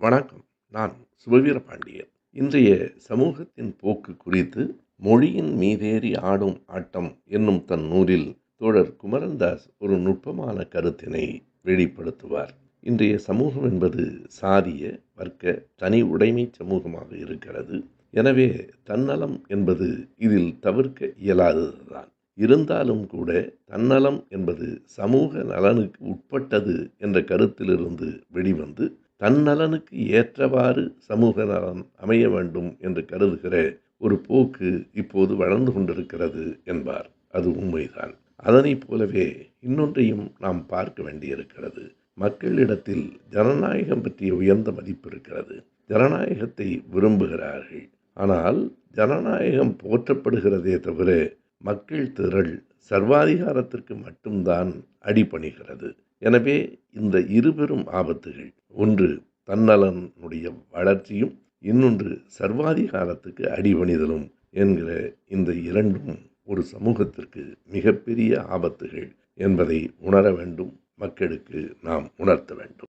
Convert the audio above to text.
வணக்கம். நான் சுபவீர பாண்டியன் இன்றைய சமூகத்தின் போக்கு குறித்து மொழியின் மீதேறி ஆடும் ஆட்டம் என்னும் தன் நூலில் தோழர் குமரன்தாஸ் ஒரு நுட்பமான கருத்தினை வெளிப்படுத்துவார். இன்றைய சமூகம் என்பது சாதிய வர்க்க தனி உடைமை சமூகமாக இருக்கிறது. எனவே தன்னலம் என்பது இதில் தவிர்க்க இயலாததுதான். இருந்தாலும் கூட தன்னலம் என்பது சமூக நலனுக்கு உட்பட்டது என்ற கருத்திலிருந்து வெளிவந்து தன்னலனுக்கு ஏற்றவாறு சமூக நலன் அமைய வேண்டும் என்று கருதுகிற ஒரு போக்கு இப்போது வளர்ந்து கொண்டிருக்கிறது என்பார். அது உண்மைதான். அதனைப் போலவே இன்னொன்றையும் நாம் பார்க்க வேண்டியிருக்கிறது. மக்களிடத்தில் ஜனநாயகம் பற்றிய உயர்ந்த மதிப்பு இருக்கிறது. ஜனநாயகத்தை விரும்புகிறார்கள். ஆனால் ஜனநாயகம் போற்றப்படுகிறதே தவிர மக்கள் திரள் சர்வாதிகாரத்திற்கு மட்டும்தான் அடிபணிகிறது. எனவே இந்த இருபெரும் ஆபத்துகள் ஒன்று தன்னலனுடைய வளர்ச்சியும் இன்னொன்று சர்வாதிகாரத்துக்கு அடிபணிதலும் என்கிற இந்த இரண்டும் ஒரு சமூகத்திற்கு மிகப்பெரிய ஆபத்துகள் என்பதை உணர வேண்டும் மக்களுக்கு நாம் உணர்த்த வேண்டும்.